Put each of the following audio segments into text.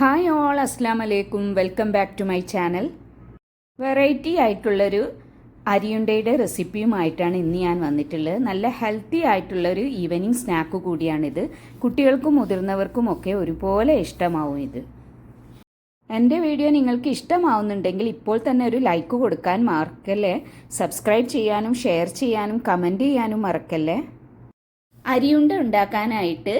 Hi all അസ്സാം അലൈക്കും welcome back to my channel. Variety ആയിട്ടുള്ളൊരു അരിയുണ്ടയുടെ റെസിപ്പിയുമായിട്ടാണ് ഇന്ന് ഞാൻ വന്നിട്ടുള്ളത്. നല്ല ഹെൽത്തി ആയിട്ടുള്ളൊരു ഈവനിങ് സ്നാക്ക് കൂടിയാണിത്. കുട്ടികൾക്കും മുതിർന്നവർക്കും ഒക്കെ ഒരുപോലെ ഇഷ്ടമാവും ഇത്. എന്റെ വീഡിയോ നിങ്ങൾക്ക് ഇഷ്ടമാവുന്നുണ്ടെങ്കിൽ ഇപ്പോൾ തന്നെ ഒരു ലൈക്ക് കൊടുക്കാൻ മറക്കല്ലേ? സബ്സ്ക്രൈബ് ചെയ്യാനും ഷെയർ ചെയ്യാനും കമന്റ് ചെയ്യാനും മറക്കല്ലേ? അരിയുണ്ട ഉണ്ടാക്കാനായിട്ട്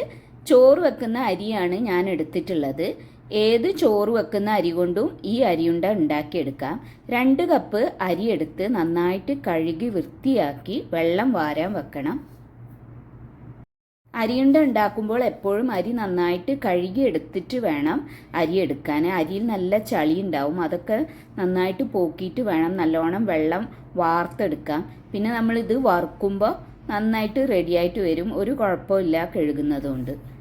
ചോറ് വെക്കുന്ന അരിയാണ് ഞാൻ എടുത്തിട്ടുള്ളത്. ഏത് ചോറ് വെക്കുന്ന അരി കൊണ്ടും ഈ അരിയുണ്ട ഉണ്ടാക്കിയെടുക്കാം. രണ്ട് കപ്പ് അരി എടുത്ത് നന്നായിട്ട് കഴുകി വൃത്തിയാക്കി വെള്ളം വാരാൻ വെക്കണം. അരിയുണ്ട ഉണ്ടാക്കുമ്പോൾ എപ്പോഴും അരി നന്നായിട്ട് കഴുകി എടുത്തിട്ട് വേണം അരി എടുക്കാൻ. അരിയിൽ നല്ല ചളി ഉണ്ടാവും. അതൊക്കെ നന്നായിട്ട് പോക്കിയിട്ട് വേണം. നല്ലോണം വെള്ളം വാർത്തെടുക്കാം. പിന്നെ നമ്മളിത് വറുക്കുമ്പോൾ നന്നായിട്ട് റെഡിയായിട്ട് വരും. ഒരു കുഴപ്പമില്ല കഴുകുന്നതുകൊണ്ട്.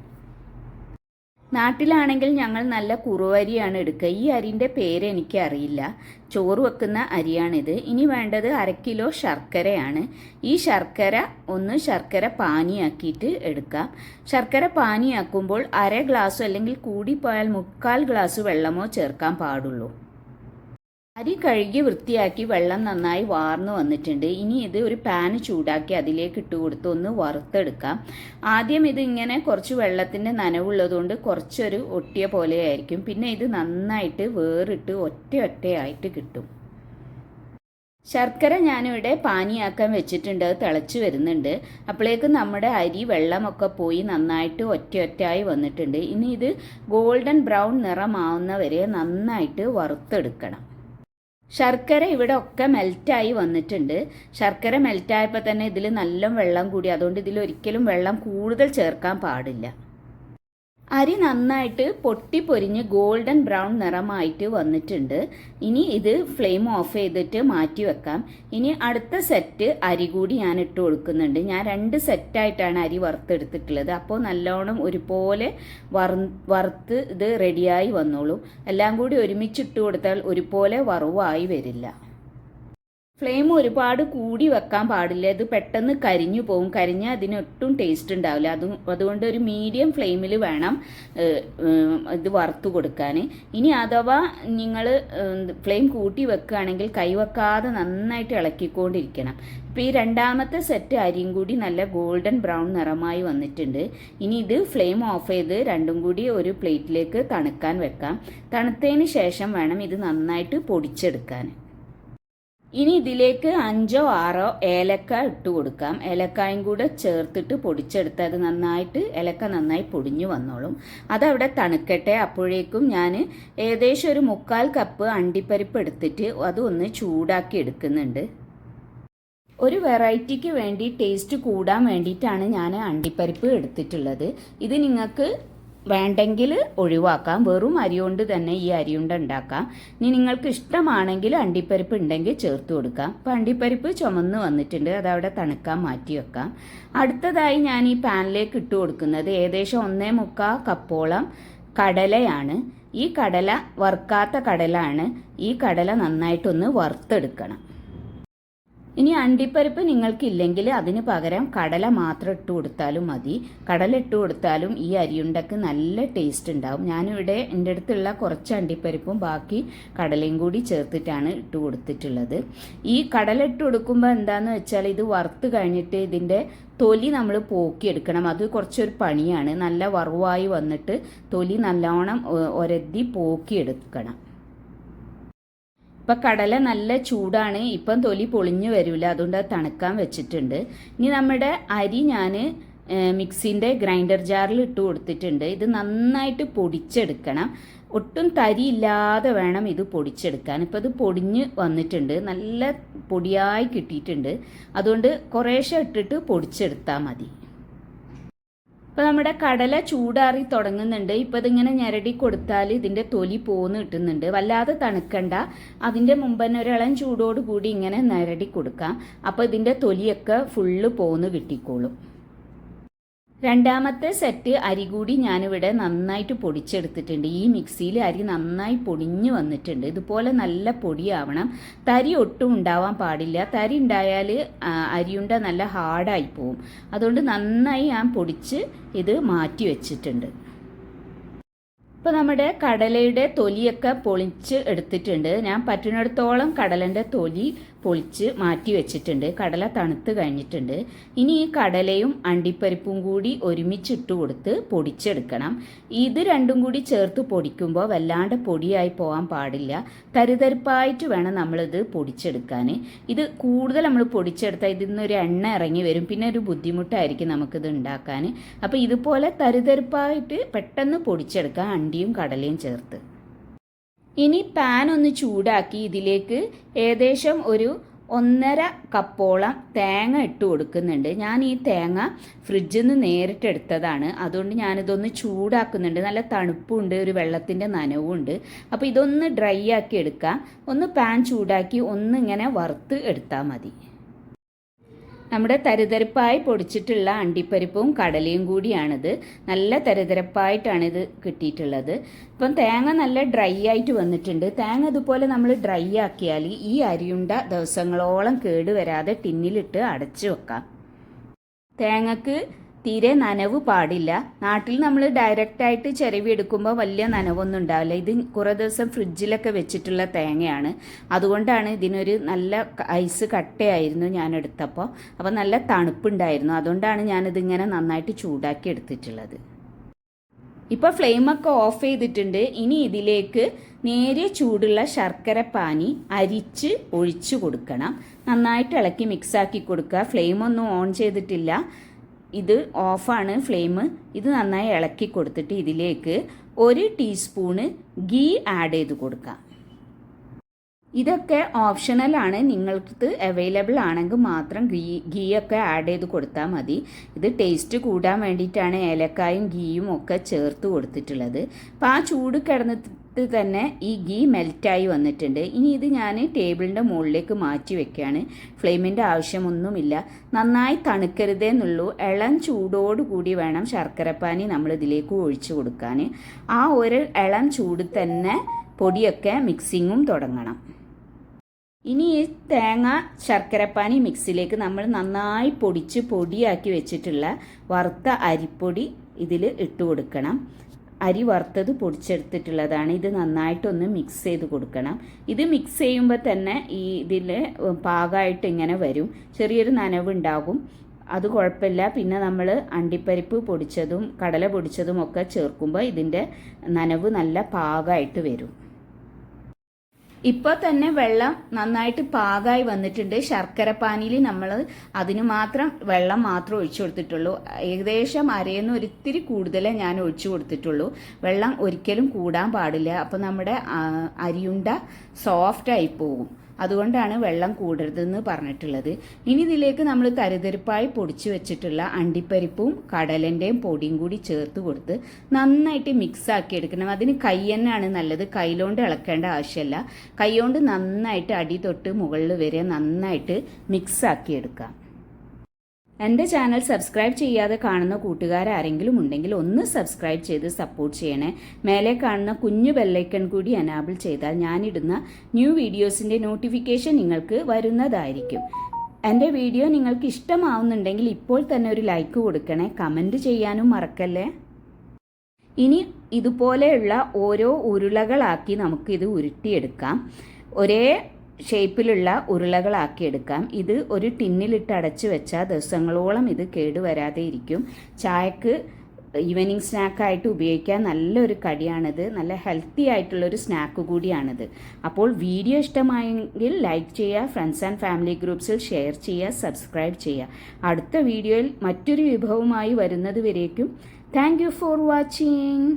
നാട്ടിലാണെങ്കിൽ ഞങ്ങൾ നല്ല കുറുവരിയാണ് എടുക്കുക. ഈ അരിന്റെ പേര് എനിക്ക് അറിയില്ല ചോറ് വെക്കുന്ന അരിയാണിത്. ഇനി വേണ്ടത് അര കിലോ ശർക്കരയാണ്. ഈ ശർക്കര ഒന്ന് ശർക്കര പാനിയാക്കിയിട്ട് എടുക്കാം. ശർക്കര പാനിയാക്കുമ്പോൾ അര ഗ്ലാസ് അല്ലെങ്കിൽ കൂടിപ്പോയാൽ മുക്കാൽ ഗ്ലാസ് വെള്ളമോ ചേർക്കാൻ പാടുള്ളൂ. അരി കഴുകി വൃത്തിയാക്കി വെള്ളം നന്നായി വാർന്നു വന്നിട്ടുണ്ട്. ഇനി ഇത് ഒരു പാന് ചൂടാക്കി അതിലേക്ക് ഇട്ട് കൊടുത്ത് ഒന്ന് വറുത്തെടുക്കാം. ആദ്യം ഇത് ഇങ്ങനെ കുറച്ച് വെള്ളത്തിന്റെ നനവുള്ളതുകൊണ്ട് കുറച്ചൊരു ഒട്ടിയ പോലെയായിരിക്കും. പിന്നെ ഇത് നന്നായിട്ട് വേറിട്ട് ഒറ്റ ഒറ്റയായിട്ട് കിട്ടും. ശർക്കര ഞാനിവിടെ പാനിയാക്കാൻ വെച്ചിട്ടുണ്ട്. അത് തിളച്ച് വരുന്നുണ്ട്. അപ്പോഴേക്കും നമ്മുടെ അരി വെള്ളമൊക്കെ പോയി നന്നായിട്ട് ഒറ്റ ഒറ്റയായി വന്നിട്ടുണ്ട്. ഇനി ഇത് ഗോൾഡൻ ബ്രൗൺ നിറമാവുന്നവരെ നന്നായിട്ട് വറുത്തെടുക്കണം. ശർക്കര ഇവിടെ ഒക്കെ മെൽറ്റായി വന്നിട്ടുണ്ട്. ശർക്കര മെൽറ്റായപ്പോൾ തന്നെ ഇതിൽ നല്ല വെള്ളം കൂടി. അതുകൊണ്ട് ഇതിൽ ഒരിക്കലും വെള്ളം കൂടുതൽ ചേർക്കാൻ പാടില്ല. അരി നന്നായിട്ട് പൊട്ടി പൊരിഞ്ഞ് ഗോൾഡൻ ബ്രൗൺ നിറമായിട്ട് വന്നിട്ടുണ്ട്. ഇനി ഇത് ഫ്ലെയിം ഓഫ് ചെയ്തിട്ട് മാറ്റി വെക്കാം. ഇനി അടുത്ത സെറ്റ് അരി കൂടി ഞാൻ ഇട്ട് കൊടുക്കുന്നുണ്ട്. ഞാൻ രണ്ട് സെറ്റായിട്ടാണ് അരി വറുത്തെടുത്തിട്ടുള്ളത്. അപ്പോൾ നല്ലോണം ഒരുപോലെ വറ വറുത്ത് ഇത് റെഡിയായി വന്നോളും. എല്ലാം കൂടി ഒരുമിച്ചിട്ട് കൊടുത്താൽ ഒരുപോലെ വറവായി വരില്ല. ഫ്ലെയിം ഒരുപാട് കൂടി വെക്കാൻ പാടില്ല. ഇത് പെട്ടെന്ന് കരിഞ്ഞു പോകും കരിഞ്ഞാൽ അതിനൊട്ടും ടേസ്റ്റ് ഉണ്ടാവില്ല. അതും അതുകൊണ്ട് ഒരു മീഡിയം ഫ്ലെയിമിൽ വേണം ഇത് വറുത്ത് കൊടുക്കാൻ ഇനി അഥവാ നിങ്ങൾ ഫ്ലെയിം കൂട്ടി വെക്കുകയാണെങ്കിൽ കൈവെക്കാതെ നന്നായിട്ട് ഇളക്കിക്കൊണ്ടിരിക്കണം. ഇപ്പോൾ ഈ രണ്ടാമത്തെ സെറ്റ് അരിയും കൂടി നല്ല ഗോൾഡൻ ബ്രൗൺ നിറമായി വന്നിട്ടുണ്ട്. ഇനി ഇത് ഫ്ലെയിം ഓഫ് ചെയ്ത് രണ്ടും കൂടി ഒരു പ്ലേറ്റിലേക്ക് തണുക്കാൻ വെക്കാം. തണുത്തതിന് ശേഷം വേണം ഇത് നന്നായിട്ട് പൊടിച്ചെടുക്കാൻ. ഇനി ഇതിലേക്ക് അഞ്ചോ ആറോ ഏലക്ക ഇട്ട് കൊടുക്കാം. ഏലക്കായും കൂടെ ചേർത്തിട്ട് പൊടിച്ചെടുത്ത് അത് നന്നായിട്ട് ഏലക്ക നന്നായി പൊടിഞ്ഞു വന്നോളും. അതവിടെ തണുക്കട്ടെ. അപ്പോഴേക്കും ഞാൻ ഏകദേശം ഒരു മുക്കാൽ കപ്പ് അണ്ടിപ്പരിപ്പ് എടുത്തിട്ട് അതൊന്ന് ചൂടാക്കി എടുക്കുന്നുണ്ട്. ഒരു വെറൈറ്റിക്ക് വേണ്ടി ടേസ്റ്റ് കൂടാൻ വേണ്ടിയിട്ടാണ് ഞാൻ അണ്ടിപ്പരിപ്പ് എടുത്തിട്ടുള്ളത്. ഇത് നിങ്ങൾക്ക് വേണ്ടെങ്കിൽ ഒഴിവാക്കാം. വെറും അരി കൊണ്ട് തന്നെ ഈ അരിയുണ്ട ഉണ്ടാക്കാം. ഇനി നിങ്ങൾക്ക് ഇഷ്ടമാണെങ്കിൽ അണ്ടിപ്പരിപ്പ് ഉണ്ടെങ്കിൽ ചേർത്ത് കൊടുക്കാം. അപ്പം അണ്ടിപ്പരിപ്പ് ചുമന്ന് വന്നിട്ടുണ്ട്. അതവിടെ തണുക്കാൻ മാറ്റി വെക്കാം. അടുത്തതായി ഞാൻ ഈ പാനിലേക്ക് ഇട്ട് കൊടുക്കുന്നത് ഏകദേശം ഒന്നേ മുക്കാൽ കപ്പോളം കടലയാണ്. ഈ കടല വറുക്കാത്ത കടലാണ്. ഈ കടല നന്നായിട്ടൊന്ന് വറുത്തെടുക്കണം. ഇനി അണ്ടിപ്പരിപ്പ് നിങ്ങൾക്കില്ലെങ്കിൽ അതിന് പകരം കടല മാത്രം ഇട്ട് കൊടുത്താലും മതി. കടല ഇട്ട് കൊടുത്താലും ഈ അരിയുണ്ടക്ക് നല്ല ടേസ്റ്റ് ഉണ്ടാവും. ഞാനിവിടെ എന്റെ അടുത്തുള്ള കുറച്ച് അണ്ടിപ്പരിപ്പും ബാക്കി കടലയും കൂടി ചേർത്തിട്ടാണ് ഇട്ട് കൊടുത്തിട്ടുള്ളത്. ഈ കടല ഇട്ട് കൊടുക്കുമ്പോൾ എന്താണെന്ന് വെച്ചാൽ ഇത് വറുത്ത് കഴിഞ്ഞിട്ട് ഇതിന്റെ തൊലി നമ്മൾ പോക്കിയെടുക്കണം. അത് കുറച്ചൊരു പണിയാണ്. നല്ല വറുവായി വന്നിട്ട് തൊലി നല്ലോണം ഒരതി പോക്കിയെടുക്കണം. ഇപ്പം കടല നല്ല ചൂടാണ് ഇപ്പം തൊലി പൊളിഞ്ഞു വരില്ല അതുകൊണ്ട് അത് തണുക്കാൻ വെച്ചിട്ടുണ്ട്. ഇനി നമ്മുടെ അരി ഞാൻ മിക്സിന്റെ ഗ്രൈൻഡർ ജാറിൽ ഇട്ട് കൊടുത്തിട്ടുണ്ട്. ഇത് നന്നായിട്ട് പൊടിച്ചെടുക്കണം. ഒട്ടും തരിയില്ലാതെ വേണം ഇത് പൊടിച്ചെടുക്കാൻ. ഇപ്പോൾ ഇത് പൊടിഞ്ഞ് വന്നിട്ടുണ്ട്. നല്ല പൊടിയായി കിട്ടിയിട്ടുണ്ട്. അതുകൊണ്ട് കുറേശ്ശെ ഇട്ടിട്ട് പൊടിച്ചെടുത്താൽ മതി. ഇപ്പോൾ നമ്മുടെ കടല ചൂടാറി തുടങ്ങുന്നുണ്ട്. ഇപ്പോൾ ഇതിങ്ങനെ ഞെരടി കൊടുത്താൽ ഇതിന്റെ തൊലി പോന്ന് കിട്ടുന്നുണ്ട്. വല്ലാതെ തണുക്കണ്ട. അതിന്റെ മുമ്പ് തന്നെ ഒരിളം ചൂടോട് കൂടി ഇങ്ങനെ ഞെരടി കൊടുക്കാം. അപ്പോൾ ഇതിന്റെ തൊലിയൊക്കെ ഫുള്ള് പോന്ന് കിട്ടിക്കോളും. രണ്ടാമത്തെ സെറ്റ് അരി കൂടി ഞാനിവിടെ നന്നായിട്ട് പൊടിച്ചെടുത്തിട്ടുണ്ട്. ഈ മിക്സിയിൽ അരി നന്നായി പൊടിഞ്ഞു വന്നിട്ടുണ്ട്. ഇതുപോലെ നല്ല പൊടിയാവണം. തരി ഒട്ടും ഉണ്ടാവാൻ പാടില്ല. തരി ഉണ്ടായാൽ അരിയുണ്ട നല്ല ഹാർഡായി പോവും. അതുകൊണ്ട് നന്നായി ഞാൻ പൊടിച്ച് ഇത് മാറ്റി വെച്ചിട്ടുണ്ട്. ഇപ്പോൾ നമ്മുടെ കടലയുടെ തൊലിയൊക്കെ പൊളിച്ച് എടുത്തിട്ടുണ്ട്. ഞാൻ പറ്റുന്നിടത്തോളം കടലന്റെ തൊലി പൊളിച്ച് മാറ്റി വെച്ചിട്ടുണ്ട്. കടല തണുത്ത് കഴിഞ്ഞിട്ടുണ്ട്. ഇനി ഈ കടലയും അണ്ടിപ്പരിപ്പും കൂടി ഒരുമിച്ചിട്ട് കൊടുത്ത് പൊടിച്ചെടുക്കണം. ഇത് രണ്ടും കൂടി ചേർത്ത് പൊടിക്കുമ്പോൾ വല്ലാണ്ട് പൊടിയായി പോകാൻ പാടില്ല. തരുതരിപ്പായിട്ട് വേണം നമ്മളിത് പൊടിച്ചെടുക്കാൻ. ഇത് കൂടുതൽ നമ്മൾ പൊടിച്ചെടുത്താൽ ഇതിൽ നിന്നൊരു എണ്ണ ഇറങ്ങി വരും. പിന്നെ ഒരു ബുദ്ധിമുട്ടായിരിക്കും നമുക്കിത് ഉണ്ടാക്കാൻ. അപ്പോൾ ഇതുപോലെ തരുതരിപ്പായിട്ട് പെട്ടെന്ന് പൊടിച്ചെടുക്കാം അണ്ടിയും കടലയും ചേർത്ത്. ഇനി പാൻ ഒന്ന് ചൂടാക്കി ഇതിലേക്ക് ഏകദേശം ഒരു ഒന്നര കപ്പോളം തേങ്ങ ഇട്ട് കൊടുക്കുന്നുണ്ട്. ഞാൻ ഈ തേങ്ങ ഫ്രിഡ്ജിൽ നിന്ന് നേരിട്ട് എടുത്തതാണ്. അതുകൊണ്ട് ഞാനിതൊന്ന് ചൂടാക്കുന്നുണ്ട്. നല്ല തണുപ്പുണ്ട് ഒരു വെള്ളത്തിന്റെ നനവുണ്ട്. അപ്പോൾ ഇതൊന്ന് ഡ്രൈ ആക്കി എടുക്കാം. ഒന്ന് പാൻ ചൂടാക്കി ഒന്ന് ഇങ്ങനെ വറുത്ത് എടുത്താൽ മതി. നമ്മുടെ തരിതരപ്പായി പൊടിച്ചിട്ടുള്ള അണ്ടിപ്പരിപ്പും കടലയും കൂടിയാണിത്. നല്ല തരിതരപ്പായിട്ടാണ് ഇത് കിട്ടിയിട്ടുള്ളത്. ഇപ്പം തേങ്ങ നല്ല ഡ്രൈ ആയിട്ട് വന്നിട്ടുണ്ട്. തേങ്ങ ഇതുപോലെ നമ്മൾ ഡ്രൈ ആക്കിയാൽ ഈ അരിയുണ്ട ദിവസങ്ങളോളം കേടുവരാതെ ടിന്നിലിട്ട് അടച്ചു വെക്കാം. തേങ്ങക്ക് തീരെ നനവ് പാടില്ല. നാട്ടിൽ നമ്മൾ ഡയറക്റ്റ് ആയിട്ട് ചിരവി എടുക്കുമ്പോൾ വലിയ നനവൊന്നും ഉണ്ടാവില്ല. ഇത് കുറേ ദിവസം ഫ്രിഡ്ജിലൊക്കെ വെച്ചിട്ടുള്ള തേങ്ങയാണ്. അതുകൊണ്ടാണ് ഇതിനൊരു നല്ല ഐസ് കട്ടയായിരുന്നു ഞാൻ എടുത്തപ്പോൾ അപ്പോൾ നല്ല തണുപ്പുണ്ടായിരുന്നു. അതുകൊണ്ടാണ് ഞാനിതിങ്ങനെ നന്നായിട്ട് ചൂടാക്കി എടുത്തിട്ടുള്ളത്. ഇപ്പോൾ ഫ്ലെയിമൊക്കെ ഓഫ് ചെയ്തിട്ടുണ്ട്. ഇനി ഇതിലേക്ക് നേരെ ചൂടുള്ള ശർക്കര പാനി അരിച്ച് ഒഴിച്ചു കൊടുക്കണം. നന്നായിട്ട് ഇളക്കി മിക്സാക്കി കൊടുക്കുക. ഫ്ലെയിമൊന്നും ഓൺ ചെയ്തിട്ടില്ല. ഇത് ഓഫാണ് ഫ്ലെയിം. ഇത് നന്നായി ഇളക്കി കൊടുത്തിട്ട് ഇതിലേക്ക് ഒരു ടീസ്പൂണ് ഗീ ആഡ് ചെയ്ത് കൊടുക്കാം. ഇതൊക്കെ ഓപ്ഷണലാണ് നിങ്ങൾക്ക് അവൈലബിൾ ആണെങ്കിൽ മാത്രം ഗീ ഗീ ഒക്കെ ആഡ് ചെയ്ത് കൊടുത്താൽ മതി. ഇത് ടേസ്റ്റ് കൂടാൻ വേണ്ടിയിട്ടാണ് ഏലക്കായും ഗീയും ഒക്കെ ചേർത്ത് കൊടുത്തിട്ടുള്ളത്. അപ്പോൾ ആ ചൂട് കിടന്നിട്ട് തന്നെ ഈ ഗീ മെൽറ്റായി വന്നിട്ടുണ്ട്. ഇനി ഇത് ഞാൻ ടേബിളിന്റെ മുകളിലേക്ക് മാറ്റി വെക്കുകയാണ്. ഫ്ലെയിമിന്റെ ആവശ്യമൊന്നുമില്ല. നന്നായി തണുക്കരുതേ എന്നുള്ളൂ. ഇളം ചൂടോടുകൂടി വേണം ശർക്കരപ്പാനി നമ്മൾ ഇതിലേക്ക് ഒഴിച്ചു കൊടുക്കാൻ. ആ ഒരു ഇളം ചൂട് തന്നെ പൊടിയൊക്കെ മിക്സിങ്ങും തുടങ്ങണം. ഇനി ഈ തേങ്ങ ശർക്കരപ്പാനി മിക്സിലേക്ക് നമ്മൾ നന്നായി പൊടിച്ച് പൊടിയാക്കി വെച്ചിട്ടുള്ള വറുത്ത അരിപ്പൊടി ഇതിൽ ഇട്ട് കൊടുക്കണം. അരി വറുത്തത് പൊടിച്ചെടുത്തിട്ടുള്ളതാണ്. ഇത് നന്നായിട്ടൊന്ന് മിക്സ് ചെയ്ത് കൊടുക്കണം. ഇത് മിക്സ് ചെയ്യുമ്പോൾ തന്നെ ഈ ഇതിൽ പാകമായിട്ട് ഇങ്ങനെ വരും. ചെറിയൊരു നനവുണ്ടാകും. അത് കുഴപ്പമില്ല. പിന്നെ നമ്മൾ അണ്ടിപ്പരിപ്പ് പൊടിച്ചതും കടല പൊടിച്ചതും ഒക്കെ ചേർക്കുമ്പോൾ ഇതിന്റെ നനവ് നല്ല പാകമായിട്ട് വരും. ഇപ്പോൾ തന്നെ വെള്ളം നന്നായിട്ട് പാകായി വന്നിട്ടുണ്ട്. ശർക്കര പാനിയിൽ നമ്മൾ അതിന് മാത്രം വെള്ളം മാത്രം ഒഴിച്ചു കൊടുത്തിട്ടുള്ളൂ. ഏകദേശം അരയെന്ന് ഒരിത്തിരി കൂടുതലേ ഞാൻ ഒഴിച്ചു കൊടുത്തിട്ടുള്ളൂ. വെള്ളം ഒരിക്കലും കൂടാൻ പാടില്ല. അപ്പോൾ നമ്മുടെ അരിയുണ്ട സോഫ്റ്റായി പോകും. അതുകൊണ്ടാണ് വെള്ളം കൂടരുതെന്ന് പറഞ്ഞിട്ടുള്ളത്. ഇനി ഇതിലേക്ക് നമ്മൾ തരിതരിപ്പായി പൊടിച്ചു വെച്ചിട്ടുള്ള അണ്ടിപ്പരിപ്പും കടലന്റെയും പൊടിയും കൂടി ചേർത്ത് കൊടുത്ത് നന്നായിട്ട് മിക്സ് ആക്കി എടുക്കണം. അതിന് കൈ തന്നെയാണ് നല്ലത്. കൈയിലോണ്ട് ഇളക്കേണ്ട ആവശ്യമില്ല കൈകൊണ്ട് നന്നായിട്ട് അടി തൊട്ട് മുകളിൽ വരെ നന്നായിട്ട് മിക്സ് ആക്കി എടുക്കാം. എന്റെ ചാനൽ സബ്സ്ക്രൈബ് ചെയ്യാതെ കാണുന്ന കൂട്ടുകാരാരെങ്കിലും ഉണ്ടെങ്കിൽ ഒന്ന് സബ്സ്ക്രൈബ് ചെയ്ത് സപ്പോർട്ട് ചെയ്യണേ. മേലെ കാണുന്ന കുഞ്ഞു ബെല്ലൈക്കൺ കൂടി അനാബിൾ ചെയ്താൽ ഞാനിടുന്ന ന്യൂ വീഡിയോസിന്റെ നോട്ടിഫിക്കേഷൻ നിങ്ങൾക്ക് വരുന്നതായിരിക്കും. എന്റെ വീഡിയോ നിങ്ങൾക്ക് ഇഷ്ടമാവുന്നുണ്ടെങ്കിൽ ഇപ്പോൾ തന്നെ ഒരു ലൈക്ക് കൊടുക്കണേ. കമന്റ് ചെയ്യാനും മറക്കല്ലേ? ഇനി ഇതുപോലെയുള്ള ഓരോ ഉരുളകളാക്കി നമുക്കിത് ഉരുട്ടിയെടുക്കാം. ഒരേ ഷേപ്പിലുള്ള ഉരുളകളാക്കി എടുക്കാം ഇത് ഒരു ടിന്നിലിട്ട് അടച്ചു വെച്ചാൽ ദിവസങ്ങളോളം ഇത് കേടുവരാതെ ഇരിക്കും. ചായക്ക് ഈവനിങ് സ്നാക്കായിട്ട് ഉപയോഗിക്കാൻ നല്ലൊരു കടിയാണിത്. നല്ല ഹെൽത്തി ആയിട്ടുള്ളൊരു സ്നാക്ക് കൂടിയാണിത്. അപ്പോൾ വീഡിയോ ഇഷ്ടമായെങ്കിൽ ലൈക്ക് ചെയ്യുക ഫ്രണ്ട്സ് ആൻഡ് ഫാമിലി ഗ്രൂപ്പ്സിൽ ഷെയർ ചെയ്യുക സബ്സ്ക്രൈബ് ചെയ്യുക. അടുത്ത വീഡിയോയിൽ മറ്റൊരു വിഭവമായി വരുന്നത് വരേക്കും. Thank for watching